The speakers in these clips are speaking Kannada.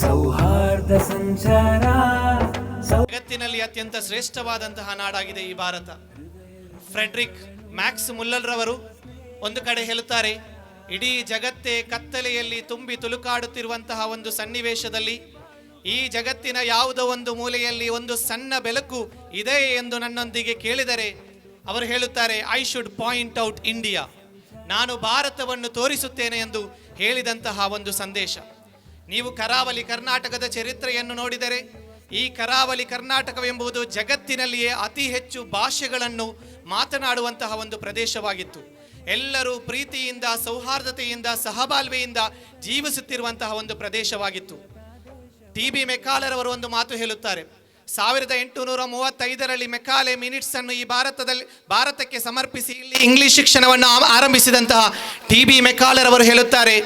ಸೌಹಾರ್ದ ಸಂಚಾರ ಜಗತ್ತಿನಲ್ಲಿ ಅತ್ಯಂತ ಶ್ರೇಷ್ಠವಾದಂತಹ ನಾಡಾಗಿದೆ ಈ ಭಾರತ. ಫ್ರೆಡ್ರಿಕ್ ಮ್ಯಾಕ್ಸ್ ಮುಲ್ಲಲ್ರವರು ಒಂದು ಕಡೆ ಹೇಳುತ್ತಾರೆ, ಇಡೀ ಜಗತ್ತೇ ಕತ್ತಲೆಯಲ್ಲಿ ತುಂಬಿ ತುಳುಕಾಡುತ್ತಿರುವಂತಹ ಒಂದು ಸನ್ನಿವೇಶದಲ್ಲಿ, ಈ ಜಗತ್ತಿನ ಯಾವುದೋ ಒಂದು ಮೂಲೆಯಲ್ಲಿ ಒಂದು ಸಣ್ಣ ಬೆಳಕು ಇದೆ ಎಂದು ನನ್ನೊಂದಿಗೆ ಕೇಳಿದರೆ, ಅವರು ಹೇಳುತ್ತಾರೆ I should point out India ನಾನು ಭಾರತವನ್ನು ತೋರಿಸುತ್ತೇನೆ ಎಂದು ಹೇಳಿದಂತಹ ಒಂದು ಸಂದೇಶ. ನೀವು ಕರಾವಳಿ ಕರ್ನಾಟಕದ ಚರಿತ್ರೆಯನ್ನು ನೋಡಿದರೆ, ಈ ಕರಾವಳಿ ಕರ್ನಾಟಕವೆಂಬುದು ಜಗತ್ತಿನಲ್ಲಿಯೇ ಅತಿ ಹೆಚ್ಚು ಭಾಷೆಗಳನ್ನು ಮಾತನಾಡುವಂತಹ ಒಂದು ಪ್ರದೇಶವಾಗಿತ್ತು. ಎಲ್ಲರೂ ಪ್ರೀತಿಯಿಂದ, ಸೌಹಾರ್ದತೆಯಿಂದ, ಸಹಬಾಳ್ವೆಯಿಂದ ಜೀವಿಸುತ್ತಿರುವಂತಹ ಒಂದು ಪ್ರದೇಶವಾಗಿತ್ತು. ಟಿ ಬಿ ಮೆಕ್ಕಾಲರವರು ಒಂದು ಮಾತು ಹೇಳುತ್ತಾರೆ, ಸಾವಿರದ ಎಂಟುನೂರ ಮೂವತ್ತೈದರಲ್ಲಿ ಮೆಕಾಲೆ ಮಿನಿಟ್ಸ್ ಅನ್ನು ಈ ಭಾರತದಲ್ಲಿ, ಭಾರತಕ್ಕೆ ಸಮರ್ಪಿಸಿ ಇಲ್ಲಿ ಇಂಗ್ಲಿಷ್ ಶಿಕ್ಷಣವನ್ನು ಆರಂಭಿಸಿದಂತಹ ಟಿ ಬಿ ಮೆಕಾಲರವರು ಹೇಳುತ್ತಾರೆ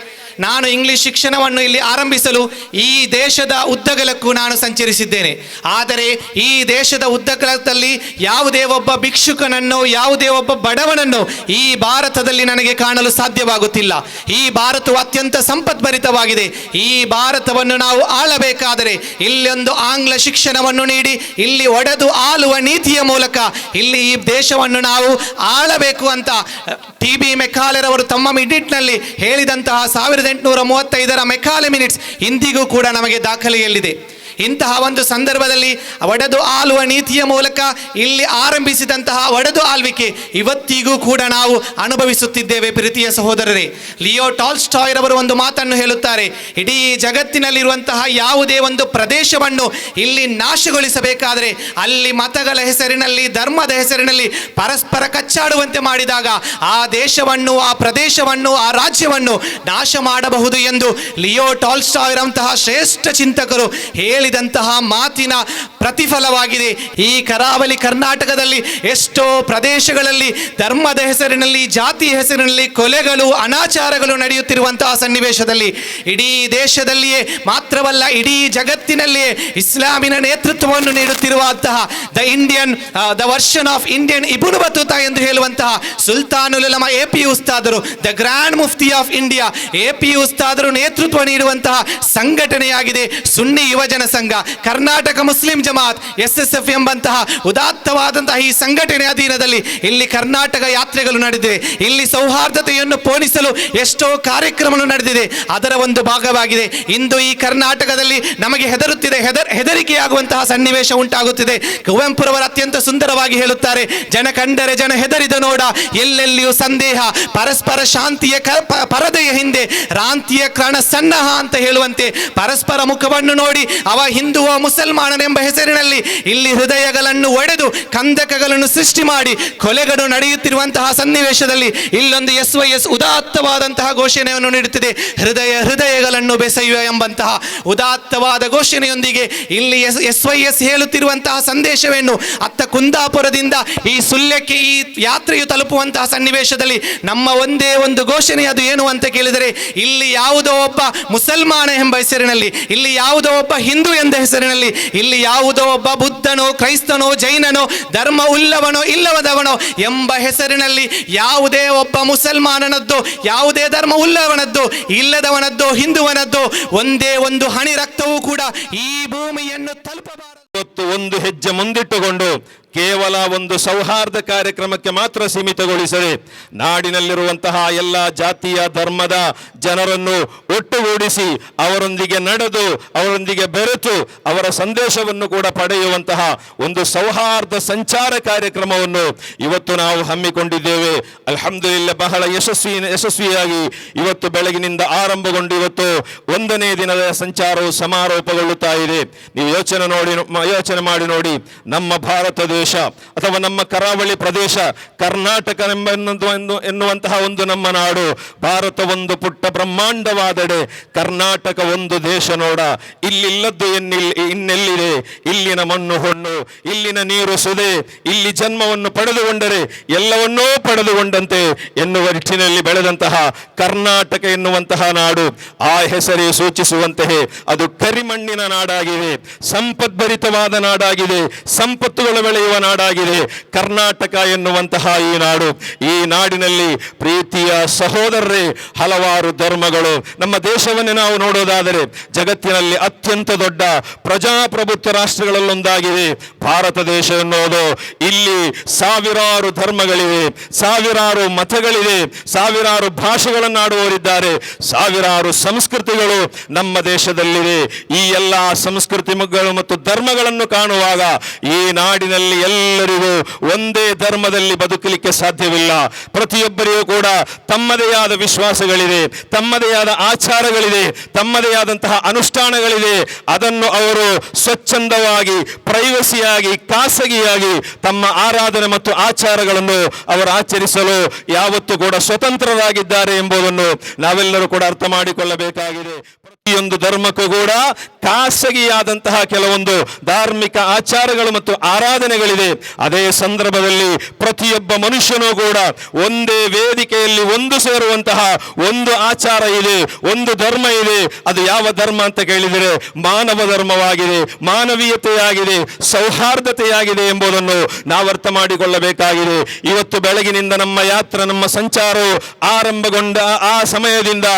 ನಾನು ಇಂಗ್ಲಿಷ್ ಶಿಕ್ಷಣವನ್ನು ಇಲ್ಲಿ ಆರಂಭಿಸಲು ಈ ದೇಶದ ಉದ್ದಗಲಕ್ಕೂ ನಾನು ಸಂಚರಿಸಿದ್ದೇನೆ. ಆದರೆ ಈ ದೇಶದ ಉದ್ದಗಲದಲ್ಲಿ ಯಾವುದೇ ಒಬ್ಬ ಭಿಕ್ಷುಕನನ್ನು, ಯಾವುದೇ ಒಬ್ಬ ಬಡವನನ್ನು ಈ ಭಾರತದಲ್ಲಿ ನನಗೆ ಕಾಣಲು ಸಾಧ್ಯವಾಗುತ್ತಿಲ್ಲ. ಈ ಭಾರತವು ಅತ್ಯಂತ ಸಂಪದ್ಭರಿತವಾಗಿದೆ ಈ ಭಾರತವನ್ನು ನಾವು ಆಳಬೇಕಾದರೆ ಇಲ್ಲೊಂದು ಆಂಗ್ಲ ಶಿಕ್ಷಣವನ್ನು ನೀಡಿ, ಇಲ್ಲಿ ಒಡೆದು ಆಳುವ ನೀತಿಯ ಮೂಲಕ ಇಲ್ಲಿ ಈ ದೇಶವನ್ನು ನಾವು ಆಳಬೇಕು ಅಂತ, ಟಿ ಬಿ ಮೆಕ್ಕಾಲೆರವರು ತಮ್ಮ ಮಿಡಿಟ್ನಲ್ಲಿ ಹೇಳಿದಂತಹ ಸಾವಿರದ ಎಂಟುನೂರ ಮೂವತ್ತೈದರ ಮೆಕಾಲೆ ಮಿನಿಟ್ಸ್ ಇಂದಿಗೂ ಕೂಡ ನಮಗೆ ದಾಖಲೆಯಲ್ಲಿದೆ. ಇಂತಹ ಒಂದು ಸಂದರ್ಭದಲ್ಲಿ ಒಡೆದು ಆಳುವ ನೀತಿಯ ಮೂಲಕ ಇಲ್ಲಿ ಆರಂಭಿಸಿದಂತಹ ಒಡೆದು ಆಳ್ವಿಕೆ ಇವತ್ತಿಗೂ ಕೂಡ ನಾವು ಅನುಭವಿಸುತ್ತಿದ್ದೇವೆ ಪ್ರೀತಿಯ ಸಹೋದರರೇ. ಲಿಯೋ ಟಾಲ್ಸ್ಟಾಯ್ ರವರು ಒಂದು ಮಾತನ್ನು ಹೇಳುತ್ತಾರೆ, ಇಡೀ ಜಗತ್ತಿನಲ್ಲಿರುವಂತಹ ಯಾವುದೇ ಒಂದು ಪ್ರದೇಶವನ್ನು ಇಲ್ಲಿ ನಾಶಗೊಳಿಸಬೇಕಾದರೆ ಅಲ್ಲಿ ಮತಗಳ ಹೆಸರಿನಲ್ಲಿ, ಧರ್ಮದ ಹೆಸರಿನಲ್ಲಿ ಪರಸ್ಪರ ಕಚ್ಚಾಡುವಂತೆ ಮಾಡಿದಾಗ ಆ ದೇಶವನ್ನು, ಆ ಪ್ರದೇಶವನ್ನು, ಆ ರಾಜ್ಯವನ್ನು ನಾಶ ಮಾಡಬಹುದು ಎಂದು ಲಿಯೋ ಟಾಲ್ಸ್ಟಾಯ್ ಅಂತಹ ಶ್ರೇಷ್ಠ ಚಿಂತಕರು ಹೇಳಿದಂತಹ ಮಾತಿನ ಪ್ರತಿಫಲವಾಗಿದೆ. ಈ ಕರಾವಳಿ ಕರ್ನಾಟಕದಲ್ಲಿ ಎಷ್ಟೋ ಪ್ರದೇಶಗಳಲ್ಲಿ ಧರ್ಮದ ಹೆಸರಿನಲ್ಲಿ, ಜಾತಿ ಹೆಸರಿನಲ್ಲಿ ಕೊಲೆಗಳು, ಅನಾಚಾರಗಳು ನಡೆಯುತ್ತಿರುವಂತಹ ಸನ್ನಿವೇಶದಲ್ಲಿ ಇಡೀ ದೇಶದಲ್ಲಿಯೇ ಮಾತ್ರವಲ್ಲ, ಇಡೀ ಜಗತ್ತಿನಲ್ಲಿಯೇ ಇಸ್ಲಾಮಿನ ನೇತೃತ್ವವನ್ನು ನೀಡುತ್ತಿರುವಂತಹ the Indian the version of Indian Ibn Battuta ಎಂದು ಹೇಳುವಂತಹ ಸುಲ್ತಾನುಲ್ Ulama A P ಉಸ್ತಾದರು the grand mufti of India A P ಉಸ್ತಾದರು ನೇತೃತ್ವ ನೀಡುವಂತಹ ಸಂಘಟನೆಯಾಗಿದೆ. Sunni Yuvajana Sangha, Karnataka Muslim Jamat, S S F ಎಂಬಂತಹ ಉದಾತ್ತವಾದಂತಹ ಈ ಸಂಘಟನೆ ಅಧೀನದಲ್ಲಿ ಇಲ್ಲಿ ಕರ್ನಾಟಕ ಯಾತ್ರೆಗಳು ನಡೆದಿದೆ. ಇಲ್ಲಿ ಸೌಹಾರ್ದತೆಯನ್ನು ಪೋಣಿಸಲು ಎಷ್ಟೋ ಕಾರ್ಯಕ್ರಮಗಳು ನಡೆದಿದೆ. ಅದರ ಒಂದು ಭಾಗವಾಗಿದೆ. ಇಂದು ಈ ಕರ್ನಾಟಕದಲ್ಲಿ ನಮಗೆ ಹೆದರುತ್ತಿದೆ. ಹೆದರ್, ಹೆದರಿಕೆಯಾಗುವಂತಹ ಸನ್ನಿವೇಶ ಉಂಟಾಗುತ್ತಿದೆ. ಕುವೆಂಪುರವರು ಅತ್ಯಂತ ಸುಂದರವಾಗಿ ಹೇಳುತ್ತಾರೆ, ಜನ ಕಂಡರೆ ಜನ ಹೆದರಿದ ನೋಡ, ಎಲ್ಲೆಲ್ಲಿಯೂ ಸಂದೇಹ, ಪರಸ್ಪರ ಶಾಂತಿಯ ಪರದೆಯ ಹಿಂದೆ, ರಾಂತಿಯ ಕ್ರಣ ಸನ್ನಹ ಅಂತ ಹೇಳುವಂತೆ ಪರಸ್ಪರ ಮುಖವನ್ನು ನೋಡಿ ಅವ ಹಿಂದುವ ಮುಸಲ್ಮಾನನೆಂಬ ಹೆಸರಿನಲ್ಲಿ ಇಲ್ಲಿ ಹೃದಯಗಳನ್ನು ಒಡೆದು ಕಂದಕಗಳನ್ನು ಸೃಷ್ಟಿ ಮಾಡಿ ಕೊಲೆಗಳು ನಡೆಯುತ್ತಿರುವಂತಹ ಸನ್ನಿವೇಶದಲ್ಲಿ ಇಲ್ಲೊಂದು ಎಸ್ ವೈ ಎಸ್ ಉದಾತ್ತವಾದಂತಹ ಘೋಷಣೆಯನ್ನು ನೀಡುತ್ತಿದೆ. ಹೃದಯ ಹೃದಯಗಳನ್ನು ಬೆಸೆಯುವ ಎಂಬಂತಹ ಉದಾತ್ತವಾದ ಘೋಷಣೆಯೊಂದಿಗೆ ಇಲ್ಲಿ ಎಸ್ ಎಸ್ ವೈ ಎಸ್ ಹೇಳುತ್ತಿರುವಂತಹ ಸಂದೇಶವೇನು? ಅತ್ತ ಕುಂದಾಪುರದಿಂದ ಈ ಸುಳ್ಯಕ್ಕೆ ಈ ಯಾತ್ರೆಯು ತಲುಪುವಂತಹ ಸನ್ನಿವೇಶದಲ್ಲಿ ನಮ್ಮ ಒಂದೇ ಒಂದು ಘೋಷಣೆ ಅದು ಏನು ಅಂತ ಕೇಳಿದರೆ, ಇಲ್ಲಿ ಯಾವುದೋ ಒಬ್ಬ ಮುಸಲ್ಮಾನ ಎಂಬ ಹೆಸರಿನಲ್ಲಿ, ಇಲ್ಲಿ ಯಾವುದೋ ಒಬ್ಬ ಹಿಂದೂ ಎಂದ ಹೆಸರಿನಲ್ಲಿ, ಇಲ್ಲಿ ಯಾವುದೋ ಒಬ್ಬ ಬುದ್ಧನೋ, ಕ್ರೈಸ್ತನೋ, ಜೈನನೋ ಧರ್ಮ ಉಲ್ಲವನೋ ಇಲ್ಲವದವನೋ ಎಂಬ ಹೆಸರಿನಲ್ಲಿ ಯಾವುದೇ ಒಬ್ಬ ಮುಸಲ್ಮಾನನದ್ದು, ಯಾವುದೇ ಧರ್ಮ ಉಲ್ಲವನದ್ದು ಇಲ್ಲದವನದ್ದು, ಹಿಂದುವನದ್ದು, ಒಂದೇ ಒಂದು ಹಣಿ ರಕ್ತವೂ ಕೂಡ ಈ ಭೂಮಿಯನ್ನು ತಲುಪಬಾರದು. ಇವತ್ತು ಒಂದು ಹೆಜ್ಜೆ ಮುಂದಿಟ್ಟುಕೊಂಡು ಕೇವಲ ಒಂದು ಸೌಹಾರ್ದ ಕಾರ್ಯಕ್ರಮಕ್ಕೆ ಮಾತ್ರ ಸೀಮಿತಗೊಳಿಸದೆ ನಾಡಿನಲ್ಲಿರುವಂತಹ ಎಲ್ಲ ಜಾತಿಯ ಧರ್ಮದ ಜನರನ್ನು ಒಟ್ಟುಗೂಡಿಸಿ ಅವರೊಂದಿಗೆ ನಡೆದು, ಅವರೊಂದಿಗೆ ಬೆರೆತು ಅವರ ಸಂದೇಶವನ್ನು ಕೂಡ ಪಡೆಯುವಂತಹ ಒಂದು ಸೌಹಾರ್ದ ಸಂಚಾರ ಕಾರ್ಯಕ್ರಮವನ್ನು ಇವತ್ತು ನಾವು ಹಮ್ಮಿಕೊಂಡಿದ್ದೇವೆ. ಅಲ್ಹಮ್ದುಲಿಲ್ಲ, ಬಹಳ ಯಶಸ್ವಿ, ಯಶಸ್ವಿಯಾಗಿ ಇವತ್ತು ಬೆಳಗಿನಿಂದ ಆರಂಭಗೊಂಡು ಇವತ್ತು ಒಂದನೇ ದಿನದ ಸಂಚಾರವು ಸಮಾರೋಪಗೊಳ್ಳುತ್ತಾ ಇದೆ. ನೀವು ಯೋಚನೆ ನೋಡಿ ಯೋಚನೆ ಮಾಡಿ ನೋಡಿ, ನಮ್ಮ ಭಾರತ ದೇಶ ಅಥವಾ ನಮ್ಮ ಕರಾವಳಿ ಪ್ರದೇಶ ಕರ್ನಾಟಕ ಎಂಬ ಎನ್ನುವಂತಹ ಒಂದು ನಮ್ಮ ನಾಡು, ಭಾರತ ಒಂದು ಪುಟ್ಟ ಬ್ರಹ್ಮಾಂಡವಾದಡೆ, ಕರ್ನಾಟಕ ಒಂದು ದೇಶ ನೋಡ, ಇಲ್ಲಿಲ್ಲದ್ದು ಎನ್ನಿಲ್ ಇನ್ನೆಲ್ಲಿದೆ? ಇಲ್ಲಿನ ಮಣ್ಣು ಹೊಣ್ಣು, ಇಲ್ಲಿನ ನೀರು ಸುದೆ, ಇಲ್ಲಿ ಜನ್ಮವನ್ನು ಪಡೆದುಕೊಂಡರೆ ಎಲ್ಲವನ್ನೂ ಪಡೆದುಕೊಂಡಂತೆ ಎನ್ನುವ ನಿಟ್ಟಿನಲ್ಲಿ ಬೆಳೆದಂತಹ ಕರ್ನಾಟಕ ಎನ್ನುವಂತಹ ನಾಡು, ಆ ಹೆಸರೇ ಸೂಚಿಸುವಂತೆಯೇ ಅದು ಕರಿಮಣ್ಣಿನ ನಾಡಾಗಿದೆ ಸಂಪದ್ಭರಿತವಾದ ನಾಡಾಗಿದೆ, ಸಂಪತ್ತುಗಳು ಬೆಳೆಯುವ ನಾಡಾಗಿದೆ. ಕರ್ನಾಟಕ ಎನ್ನುವಂತಹ ಈ ನಾಡು, ಈ ನಾಡಿನಲ್ಲಿ ಪ್ರೀತಿಯ ಸಹೋದರರೇ, ಹಲವಾರು ಧರ್ಮಗಳು. ನಮ್ಮ ದೇಶವನ್ನೇ ನಾವು ನೋಡೋದಾದರೆ, ಜಗತ್ತಿನಲ್ಲಿ ಅತ್ಯಂತ ದೊಡ್ಡ ಪ್ರಜಾಪ್ರಭುತ್ವ ರಾಷ್ಟ್ರಗಳಲ್ಲೊಂದಾಗಿದೆ. ಭಾರತ ದೇಶ ಎನ್ನುವುದು. ಇಲ್ಲಿ ಸಾವಿರಾರು ಧರ್ಮಗಳಿವೆ, ಸಾವಿರಾರು ಮತಗಳಿವೆ, ಸಾವಿರಾರು ಭಾಷೆಗಳನ್ನಾಡುವವರಿದ್ದಾರೆ, ಸಾವಿರಾರು ಸಂಸ್ಕೃತಿಗಳು ನಮ್ಮ ದೇಶದಲ್ಲಿವೆ. ಈ ಎಲ್ಲ ಸಂಸ್ಕೃತಿಗಳು ಮತ್ತು ಧರ್ಮಗಳನ್ನು ಕಾಣುವಾಗ ಈ ನಾಡಿನಲ್ಲಿ ಎಲ್ಲರಿಗೂ ಒಂದೇ ಧರ್ಮದಲ್ಲಿ ಬದುಕಲಿಕ್ಕೆ ಸಾಧ್ಯವಿಲ್ಲ. ಪ್ರತಿಯೊಬ್ಬರಿಗೂ ಕೂಡ ತಮ್ಮದೇ ಆದ ವಿಶ್ವಾಸಗಳಿದೆ, ತಮ್ಮದೇ ಆದ ಆಚಾರಗಳಿದೆ, ತಮ್ಮದೇ ಆದಂತಹ ಅನುಷ್ಠಾನಗಳಿದೆ. ಅದನ್ನು ಅವರು ಸ್ವಚ್ಛಂದವಾಗಿ, ಪ್ರೈವಸಿಯಾಗಿ, ಖಾಸಗಿಯಾಗಿ ತಮ್ಮ ಆರಾಧನೆ ಮತ್ತು ಆಚಾರಗಳನ್ನು ಅವರು ಆಚರಿಸಲು ಯಾವತ್ತೂ ಕೂಡ ಸ್ವತಂತ್ರರಾಗಿದ್ದಾರೆ ಎಂಬುದನ್ನು ನಾವೆಲ್ಲರೂ ಕೂಡ ಅರ್ಥ ಮಾಡಿಕೊಳ್ಳಬೇಕಾಗಿದೆ. ಪ್ರತಿಯೊಂದು ಧರ್ಮಕ್ಕೂ ಕೂಡ ಖಾಸಗಿಯಾದಂತಹ ಕೆಲವೊಂದು ಧಾರ್ಮಿಕ ಆಚಾರಗಳು ಮತ್ತು ಆರಾಧನೆಗಳಿದೆ. ಅದೇ ಸಂದರ್ಭದಲ್ಲಿ ಪ್ರತಿಯೊಬ್ಬ ಮನುಷ್ಯನೂ ಕೂಡ ಒಂದೇ ವೇದಿಕೆಯಲ್ಲಿ ಒಂದು ಸೇರುವಂತಹ ಒಂದು ಆಚಾರ ಇದೆ, ಒಂದು ಧರ್ಮ ಇದೆ. ಅದು ಯಾವ ಧರ್ಮ ಅಂತ ಕೇಳಿದರೆ ಮಾನವ ಧರ್ಮವಾಗಿದೆ, ಮಾನವೀಯತೆಯಾಗಿದೆ, ಸೌಹಾರ್ದತೆಯಾಗಿದೆ ಎಂಬುದನ್ನು ನಾವು ಮಾಡಿಕೊಳ್ಳಬೇಕಾಗಿದೆ. ಇವತ್ತು ಬೆಳಗಿನಿಂದ ನಮ್ಮ ಯಾತ್ರೆ, ನಮ್ಮ ಸಂಚಾರವು ಆರಂಭಗೊಂಡ ಆ ಸಮಯದಿಂದ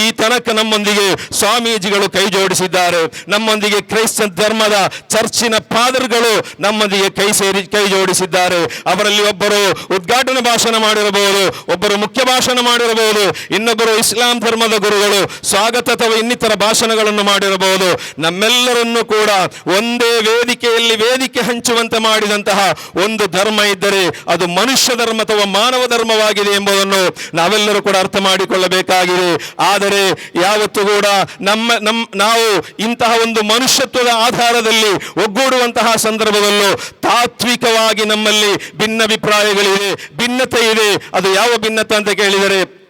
ಈ ತನಕ ನಮ್ಮೊಂದಿಗೆ ಸ್ವಾಮೀಜಿಗಳು ಕೈ ಜೋಡಿಸಿದ್ದಾರೆ. ನಮ್ಮೊಂದಿಗೆ ಕ್ರೈಸ್ತ ಧರ್ಮದ ಚರ್ಚಿನ ಫಾದರ್ಗಳು ನಮ್ಮೊಂದಿಗೆ ಕೈ ಸೇರಿ ಕೈ ಜೋಡಿಸಿದ್ದಾರೆ. ಅವರಲ್ಲಿ ಒಬ್ಬರು ಉದ್ಘಾಟನಾ ಭಾಷಣ ಮಾಡಿರಬಹುದು, ಒಬ್ಬರು ಮುಖ್ಯ ಭಾಷಣ ಮಾಡಿರಬಹುದು, ಇನ್ನೊಬ್ಬರು ಇಸ್ಲಾಂ ಧರ್ಮದ ಗುರುಗಳು ಸ್ವಾಗತ ಅಥವಾ ಇನ್ನಿತರ ಭಾಷಣಗಳನ್ನು ಮಾಡಿರಬಹುದು. ನಮ್ಮೆಲ್ಲರನ್ನು ಕೂಡ ಒಂದೇ ವೇದಿಕೆಯಲ್ಲಿ ವೇದಿಕೆ ಹಂಚುವಂತೆ ಮಾಡಿದಂತಹ ಒಂದು ಧರ್ಮ ಇದ್ದರೆ ಅದು ಮನುಷ್ಯ ಧರ್ಮ ಅಥವಾ ಮಾನವ ಧರ್ಮವಾಗಿದೆ ಎಂಬುದನ್ನು ನಾವೆಲ್ಲರೂ ಕೂಡ ಅರ್ಥ ಮಾಡಿಕೊಳ್ಳಬೇಕಾಗಿದೆ. ಆದರೆ ಯಾವತ್ತೂ ಕೂಡ ನಮ್ಮ ನಮ್ಮ ನಾವು ಇಂತಹ ಒಂದು ಮನುಷ್ಯತ್ವದ ಆಧಾರದಲ್ಲಿ ಒಗ್ಗೂಡುವಂತಹ ಸಂದರ್ಭದಲ್ಲೂ ತಾತ್ವಿಕವಾಗಿ ನಮ್ಮಲ್ಲಿ ಭಿನ್ನಾಭಿಪ್ರಾಯಗಳಿವೆ, ಭಿನ್ನತೆ ಇದೆ. ಅದು ಯಾವ ಭಿನ್ನತೆ ಅಂತ ಕೇಳಿದರೆ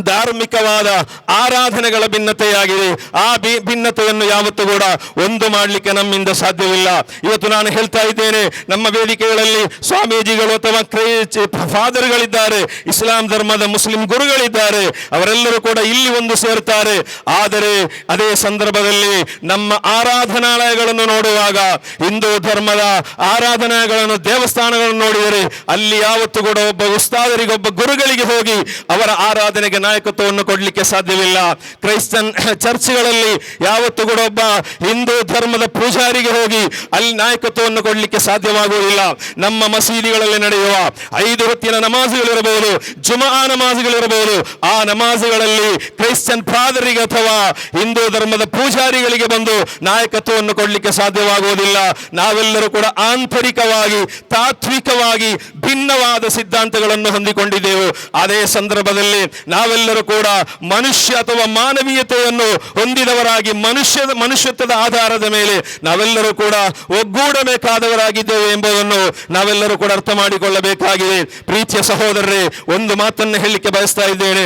ಧಾರ್ಮಿಕವಾದ ಆರಾಧನೆಗಳ ಭಿನ್ನತೆಯಾಗಿದೆ. ಆ ಬಿ, ಭಿನ್ನತೆಯನ್ನು ಯಾವತ್ತೂ ಕೂಡ ಒಂದು ಮಾಡಲಿಕ್ಕೆ ನಮ್ಮಿಂದ ಸಾಧ್ಯವಿಲ್ಲ. ಇವತ್ತು ನಾನು ಹೇಳ್ತಾ ಇದ್ದೇನೆ, ನಮ್ಮ ವೇದಿಕೆಗಳಲ್ಲಿ ಸ್ವಾಮೀಜಿಗಳು ಅಥವಾ ಕ್ರೈ ಫಾದರ್ಗಳಿದ್ದಾರೆ, ಇಸ್ಲಾಂ ಧರ್ಮದ ಮುಸ್ಲಿಂ ಗುರುಗಳಿದ್ದಾರೆ, ಅವರೆಲ್ಲರೂ ಕೂಡ ಇಲ್ಲಿ ಒಂದು ಸೇರ್ತಾರೆ. ಆದರೆ ಅದೇ ಸಂದರ್ಭದಲ್ಲಿ ನಮ್ಮ ಆರಾಧನಾಲಯಗಳನ್ನು ನೋಡುವಾಗ, ಹಿಂದೂ ಧರ್ಮದ ಆರಾಧನಾಲಯಗಳನ್ನು ದೇವಸ್ಥಾನಗಳನ್ನು ನೋಡಿದರೆ, ಅಲ್ಲಿ ಯಾವತ್ತೂ ಕೂಡ ಒಬ್ಬ ಉಸ್ತಾದರಿಗೆ ಒಬ್ಬ ಗುರುಗಳಿಗೆ ಹೋಗಿ ಅವರ ಆರಾಧನೆಗೆ ನಾಯಕತ್ವವನ್ನು ಕೊಡಲಿಕ್ಕೆ ಸಾಧ್ಯವಿಲ್ಲ. ಕ್ರೈಸ್ತನ್ ಚರ್ಚ್ಗಳಲ್ಲಿ ಯಾವತ್ತೂ ಕೂಡ ಒಬ್ಬ ಹಿಂದೂ ಧರ್ಮದ ಪೂಜಾರಿಗೆ ಹೋಗಿ ಅಲ್ಲಿ ನಾಯಕತ್ವವನ್ನು ಕೊಡಲಿಕ್ಕೆ ಸಾಧ್ಯವಾಗುವುದಿಲ್ಲ. ನಮ್ಮ ಮಸೀದಿಗಳಲ್ಲಿ ನಡೆಯುವ ಐದು ಹೊತ್ತಿನ ನಮಾಜುಗಳಿರಬಹುದು, ಜುಮಾ ನಮಾಜುಗಳಿರಬಹುದು. ಆ ನಮಾಜುಗಳಲ್ಲಿ ಕ್ರೈಸ್ತನ್ ಫಾದರಿಗೆ ಅಥವಾ ಹಿಂದೂ ಧರ್ಮದ ಪೂಜಾರಿಗಳಿಗೆ ಬಂದು ನಾಯಕತ್ವವನ್ನು ಕೊಡಲಿಕ್ಕೆ ಸಾಧ್ಯವಾಗುವುದಿಲ್ಲ. ನಾವೆಲ್ಲರೂ ಕೂಡ ಆಂತರಿಕವಾಗಿ, ತಾತ್ವಿಕವಾಗಿ ಭಿನ್ನವಾದ ಸಿದ್ಧಾಂತಗಳನ್ನು ಹೊಂದಿಕೊಂಡಿದ್ದೆವು. ಅದೇ ಸಂದರ್ಭದಲ್ಲಿ ನಾವೆಲ್ಲರೂ ಕೂಡ ಮನುಷ್ಯ ಅಥವಾ ಮಾನವೀಯತೆಯನ್ನು ಹೊಂದಿದವರಾಗಿ ಮನುಷ್ಯದ ಮನುಷ್ಯತ್ವದ ಆಧಾರದ ಮೇಲೆ ನಾವೆಲ್ಲರೂ ಕೂಡ ಒಗ್ಗೂಡಬೇಕಾದವರಾಗಿದ್ದೇವೆ ಎಂಬುದನ್ನು ನಾವೆಲ್ಲರೂ ಕೂಡ ಅರ್ಥ ಮಾಡಿಕೊಳ್ಳಬೇಕಾಗಿದೆ. ಪ್ರೀತಿಯ ಸಹೋದರರೇ, ಒಂದು ಮಾತನ್ನು ಹೇಳಲಿಕ್ಕೆ ಬಯಸ್ತಾ ಇದ್ದೇನೆ.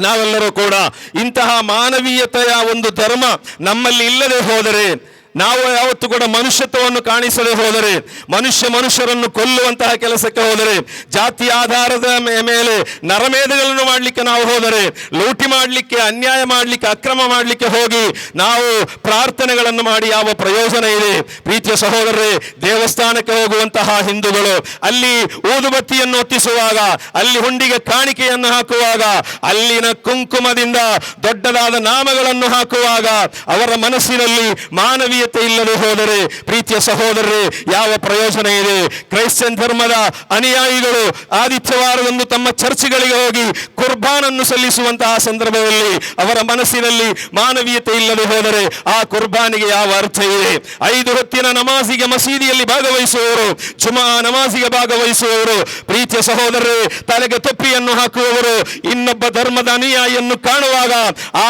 ನಾವೆಲ್ಲರೂ ಕೂಡ ಇಂತಹ ಮಾನವೀಯತೆಯ ಒಂದು ಧರ್ಮ ನಮ್ಮಲ್ಲಿ ಇಲ್ಲದೆ ಹೋದರೆ ನಾವು ಯಾವತ್ತೂ ಕೂಡ ಮನುಷ್ಯತ್ವವನ್ನು ಕಾಣಿಸದೆ ಹೋದರೆ, ಮನುಷ್ಯ ಮನುಷ್ಯರನ್ನು ಕೊಲ್ಲುವಂತಹ ಕೆಲಸಕ್ಕೆ ಹೋದರೆ, ಜಾತಿ ಆಧಾರದ ಮೇಲೆ ನರಮೇಧಗಳನ್ನು ಮಾಡಲಿಕ್ಕೆ ನಾವು ಹೋದರೆ, ಲೂಟಿ ಮಾಡಲಿಕ್ಕೆ, ಅನ್ಯಾಯ ಮಾಡಲಿಕ್ಕೆ, ಅಕ್ರಮ ಮಾಡಲಿಕ್ಕೆ ಹೋಗಿ ನಾವು ಪ್ರಾರ್ಥನೆಗಳನ್ನು ಮಾಡಿ ಯಾವ ಪ್ರಯೋಜನ ಇದೆ? ಪ್ರೀತಿಯ ಸಹೋದರರೇ, ದೇವಸ್ಥಾನಕ್ಕೆ ಹೋಗುವಂತಹ ಹಿಂದೂಗಳು, ಅಲ್ಲಿ ಊದುಬತ್ತಿಯನ್ನು ಒತ್ತಿಸುವಾಗ, ಅಲ್ಲಿ ಹುಂಡಿಗೆ ಕಾಣಿಕೆಯನ್ನು ಹಾಕುವಾಗ, ಅಲ್ಲಿನ ಕುಂಕುಮದಿಂದ ದೊಡ್ಡದಾದ ನಾಮಗಳನ್ನು ಹಾಕುವಾಗ, ಅವರ ಮನಸ್ಸಿನಲ್ಲಿ ಮಾನವೀಯತೆ ಇಲ್ಲದೆ ಹೋದರೆ, ಪ್ರೀತಿಯ ಸಹೋದರರೇ, ಯಾವ ಪ್ರಯೋಜನ ಇದೆ? ಕ್ರೈಸ್ತನ್ ಧರ್ಮದ ಅನುಯಾಯಿಗಳು ಆದಿತ್ಯವಾರದಂದು ತಮ್ಮ ಚರ್ಚ್ಗಳಿಗೆ ಹೋಗಿ ಕುರ್ಬಾನನ್ನು ಸಲ್ಲಿಸುವಂತಹ ಸಂದರ್ಭದಲ್ಲಿ ಅವರ ಮನಸ್ಸಿನಲ್ಲಿ ಮಾನವೀಯತೆ ಇಲ್ಲದೆ ಹೋದರೆ ಆ ಕುರ್ಬಾನಿಗೆ ಯಾವ ಅರ್ಥ ಇದೆ? ಐದು ಹೊತ್ತಿನ ನಮಾಜಿಗೆ ಮಸೀದಿಯಲ್ಲಿ ಭಾಗವಹಿಸುವವರು, ಜುಮಾ ನಮಾಜಿಗೆ ಭಾಗವಹಿಸುವವರು, ಪ್ರೀತಿಯ ಸಹೋದರರೇ, ತಲೆಗೆ ತೊಪ್ಪಿಯನ್ನು ಹಾಕುವವರು, ಇನ್ನೊಬ್ಬ ಧರ್ಮದ ಅನುಯಾಯಿಯನ್ನು ಕಾಣುವಾಗ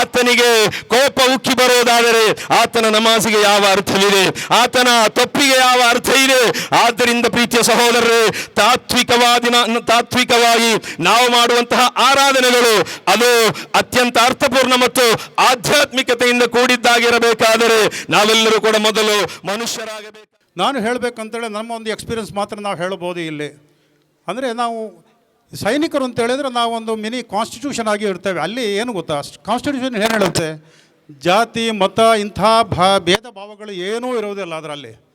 ಆತನಿಗೆ ಕೋಪ ಉಕ್ಕಿ ಬರುವುದಾದರೆ ಆತನ ನಮಾಜಿಗೆ ಯಾವ ಅರ್ಥವಿದೆ? ಆತನ ತಪ್ಪಿಗೆ ಯಾವ ಅರ್ಥ ಇದೆ ಆದ್ದರಿಂದ ಪ್ರೀತಿಯ ಸಹೋದರರೇ ತಾತ್ವಿಕವಾದಿನ ತಾತ್ವಿಕವಾಗಿ ನಾವು ಮಾಡುವಂತಹ ಆರಾಧನೆಗಳು, ಅದು ಅತ್ಯಂತ ಅರ್ಥಪೂರ್ಣ ಮತ್ತು ಆಧ್ಯಾತ್ಮಿಕತೆಯಿಂದ ಕೂಡಿದ್ದಾಗಿರಬೇಕಾದರೆ ನಾವೆಲ್ಲರೂ ಕೂಡ ಮೊದಲು ಮನುಷ್ಯರಾಗಬೇಕು. ನಾನು ಹೇಳಬೇಕಂತೇಳಿ ನಮ್ಮ ಒಂದು ಎಕ್ಸ್ಪೀರಿಯನ್ಸ್ ಮಾತ್ರ ನಾವು ಹೇಳಬಹುದು ಇಲ್ಲಿ. ಅಂದರೆ ನಾವು ಸೈನಿಕರು ಅಂತ ಹೇಳಿದ್ರೆ ನಾವೊಂದು ಮಿನಿ ಕಾನ್ಸ್ಟಿಟ್ಯೂಷನ್ ಆಗಿ ಇರ್ತೇವೆ. ಅಲ್ಲಿ ಏನು ಗೊತ್ತಾ? ಕಾನ್ಸ್ಟಿಟ್ಯೂಷನ್ ಏನು ಹೇಳುತ್ತೆ? ಜಾತಿ, ಮತ, ಇಂಥ ಭಾ, ಭೇದ ಭಾವಗಳು ಏನೂ ಇರೋದಿಲ್ಲ ಅದರಲ್ಲಿ.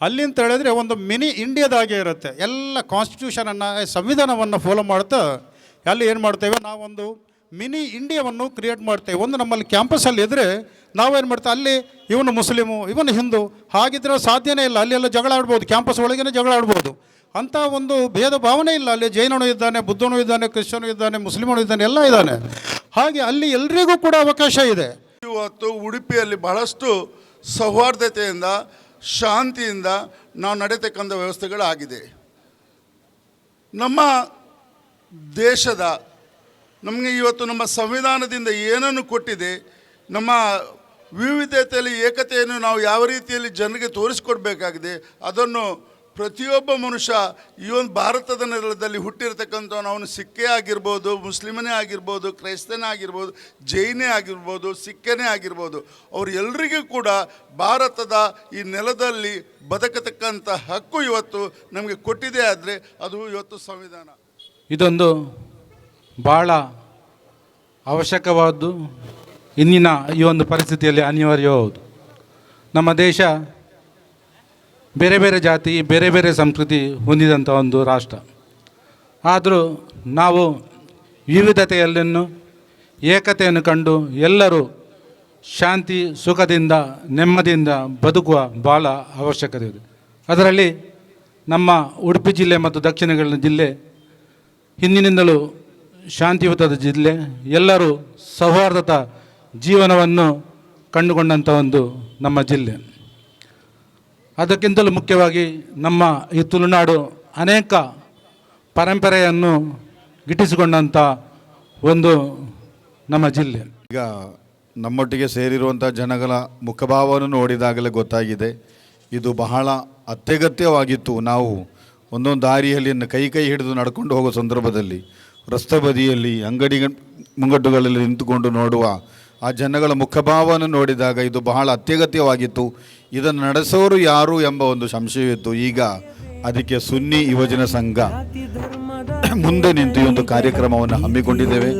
ಅಲ್ಲಿ ಅಂತ ಹೇಳಿದ್ರೆ ಒಂದು ಮಿನಿ ಇಂಡಿಯಾದಾಗೆ ಇರುತ್ತೆ. ಎಲ್ಲ ಕಾನ್ಸ್ಟಿಟ್ಯೂಷನನ್ನು ಸಂವಿಧಾನವನ್ನು ಫಾಲೋ ಮಾಡ್ತಾ ಅಲ್ಲಿ ಏನು ಮಾಡ್ತೇವೆ? ನಾವೊಂದು ಮಿನಿ ಇಂಡಿಯಾವನ್ನು ಕ್ರಿಯೇಟ್ ಮಾಡ್ತೇವೆ. ಒಂದು ನಮ್ಮಲ್ಲಿ ಕ್ಯಾಂಪಸ್ಸಲ್ಲಿ ಇದ್ದರೆ ನಾವೇನು ಮಾಡ್ತೇವೆ ಅಲ್ಲಿ ಇವನು ಮುಸ್ಲಿಮು, ಇವನು ಹಿಂದೂ, ಹಾಗಿದ್ರೆ ಸಾಧ್ಯನೇ ಇಲ್ಲ. ಅಲ್ಲೆಲ್ಲ ಜಗಳ ಆಡ್ಬೋದು. ಕ್ಯಾಂಪಸ್ ಒಳಗೇನೆ ಜಗಳ ಆಡ್ಬೋದು. ಅಂಥ ಒಂದು ಭೇದ ಭಾವನೆ ಇಲ್ಲ. ಅಲ್ಲಿ ಜೈನನು ಇದ್ದಾನೆ, ಬುದ್ಧನು ಇದ್ದಾನೆ ಕ್ರಿಶ್ಚನು ಇದ್ದಾನೆ, ಮುಸ್ಲಿಮನು ಇದ್ದಾನೆ, ಎಲ್ಲ ಇದ್ದಾನೆ. ಹಾಗೆ ಅಲ್ಲಿ ಎಲ್ರಿಗೂ ಕೂಡ ಅವಕಾಶ ಇದೆ. ಇವತ್ತು ಉಡುಪಿಯಲ್ಲಿ ಬಹಳಷ್ಟು ಸೌಹಾರ್ದತೆಯಿಂದ, ಶಾಂತಿಯಿಂದ ನಾವು ನಡೆತಕ್ಕಂಥ ವ್ಯವಸ್ಥೆಗಳಾಗಿದೆ. ನಮ್ಮ ದೇಶದ, ನಮಗೆ ಇವತ್ತು ನಮ್ಮ ಸಂವಿಧಾನದಿಂದ ಏನನ್ನು ಕೊಟ್ಟಿದೆ, ನಮ್ಮ ವಿವಿಧತೆಯಲ್ಲಿ ಏಕತೆಯನ್ನು ನಾವು ಯಾವ ರೀತಿಯಲ್ಲಿ ಜನರಿಗೆ ತೋರಿಸ್ಕೊಡ್ಬೇಕಾಗಿದೆ, ಅದನ್ನು ಪ್ರತಿಯೊಬ್ಬ ಮನುಷ್ಯ ಈ ಒಂದು ಭಾರತದ ನೆಲದಲ್ಲಿ ಹುಟ್ಟಿರ್ತಕ್ಕಂಥವನು, ಅವನು ಸಿಕ್ಕೇ ಆಗಿರ್ಬೋದು, ಮುಸ್ಲಿಮನೇ ಆಗಿರ್ಬೋದು, ಕ್ರೈಸ್ತನೇ ಆಗಿರ್ಬೋದು, ಜೈನೇ ಆಗಿರ್ಬೋದು ಸಿಕ್ಕನೇ ಆಗಿರ್ಬೋದು. ಅವರೆಲ್ಲರಿಗೂ ಕೂಡ ಭಾರತದ ಈ ನೆಲದಲ್ಲಿ ಬದುಕತಕ್ಕಂಥ ಹಕ್ಕು ಇವತ್ತು ನಮಗೆ ಕೊಟ್ಟಿದೆ ಆದರೆ ಅದು ಇವತ್ತು ಸಂವಿಧಾನ. ಇದೊಂದು ಭಾಳ ಅವಶ್ಯಕವಾದ್ದು, ಇಂದಿನ ಈ ಒಂದು ಪರಿಸ್ಥಿತಿಯಲ್ಲಿ ಅನಿವಾರ್ಯವಾದು. ನಮ್ಮ ದೇಶ ಬೇರೆ ಬೇರೆ ಜಾತಿ, ಬೇರೆ ಬೇರೆ ಸಂಸ್ಕೃತಿ ಹೊಂದಿದಂಥ ಒಂದು ರಾಷ್ಟ್ರ. ಆದರೂ ನಾವು ವಿವಿಧತೆಯಲ್ಲನ್ನು ಏಕತೆಯನ್ನು ಕಂಡು ಎಲ್ಲರೂ ಶಾಂತಿ, ಸುಖದಿಂದ, ನೆಮ್ಮದಿಯಿಂದ ಬದುಕುವ ಭಾಳ ಅವಶ್ಯಕತೆ ಇದೆ ಅದರಲ್ಲಿ ನಮ್ಮ ಉಡುಪಿ ಜಿಲ್ಲೆ ಮತ್ತು ದಕ್ಷಿಣ ಕನ್ನಡ ಜಿಲ್ಲೆ ಹಿಂದಿನಿಂದಲೂ ಶಾಂತಿಯುತದ ಜಿಲ್ಲೆ, ಎಲ್ಲರೂ ಸೌಹಾರ್ದತ ಜೀವನವನ್ನು ಕಂಡುಕೊಂಡಂಥ ಒಂದು ನಮ್ಮ ಜಿಲ್ಲೆ. ಅದಕ್ಕಿಂತಲೂ ಮುಖ್ಯವಾಗಿ ನಮ್ಮ ಈ ತುಳುನಾಡು ಅನೇಕ ಪರಂಪರೆಯನ್ನು ಗಿಟ್ಟಿಸಿಕೊಂಡಂಥ ಒಂದು ನಮ್ಮ ಜಿಲ್ಲೆ. ಈಗ ನಮ್ಮೊಟ್ಟಿಗೆ ಸೇರಿರುವಂಥ ಜನಗಳ ಮುಖಭಾವವನ್ನು ನೋಡಿದಾಗಲೇ ಗೊತ್ತಾಗಿದೆ. ಇದು ಬಹಳ ಅತ್ಯಗತ್ಯವಾಗಿತ್ತು. ನಾವು ಒಂದೊಂದು ದಾರಿಯಲ್ಲಿ ಕೈ ಕೈ ಹಿಡಿದು ನಡ್ಕೊಂಡು ಹೋಗೋ ಸಂದರ್ಭದಲ್ಲಿ ರಸ್ತೆ ಬದಿಯಲ್ಲಿ ಅಂಗಡಿ ಮುಂಗಟ್ಟುಗಳಲ್ಲಿ ನಿಂತುಕೊಂಡು ನೋಡುವ ಆ ಜನಗಳ ಮುಖಭಾವವನ್ನು ನೋಡಿದಾಗ ಇದು ಬಹಳ ಅತ್ಯಗತ್ಯವಾಗಿತ್ತು. ಇದನ್ನು ನಡೆಸೋರು ಯಾರು ಎಂಬ ಒಂದು ಸಂಶಯವಿತ್ತು. ಈಗ ಅದಕ್ಕೆ ಸುನ್ನಿ ಯುವಜನ ಸಂಘ ಮುಂದೆ ನಿಂತು ಈ ಒಂದು ಕಾರ್ಯಕ್ರಮವನ್ನು ಹಮ್ಮಿಕೊಂಡಿದ್ದೇವೆ.